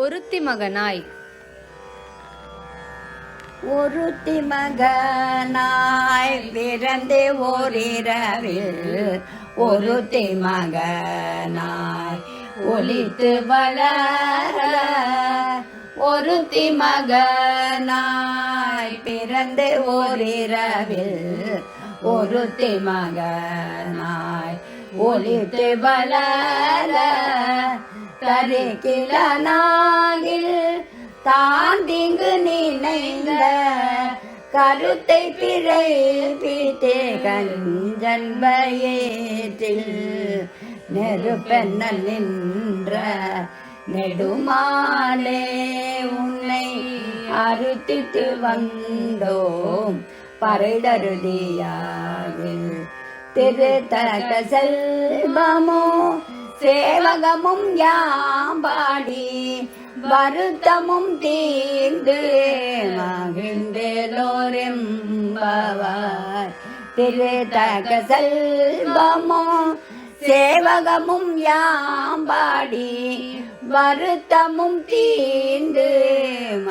ஒருத்தி மகனாய் ஒருத்தி மகனாய் பிறந்தே ஓரிரவில் ஒருத்தி மகனாய் ஒளித்து வளர ஒருத்தி மகனாய் பிறந்து ஓரிரவில் ஒருத்தி மகனாய் ஒளித்து வளர தரிக்கில தான் தாண்டிங்கு நினைந்த கருத்தை பிழை பித்தே கஞ்சன்பயேற்றில் நெருப்பென்ன நின்ற நெடுமாலே உன்னை அறுத்திட்டு வந்தோம் பறைதருதியாகில் திருத்தக செல்வமோ சேவகமும் யாம்பாடி வருத்தமும் தீர்ந்து மகிழ்ந்தேலோரெம்பவாய் திருத்தக செல்வமோ சேவகமும் யாம்பாடி வருத்தமும் தீர்ந்து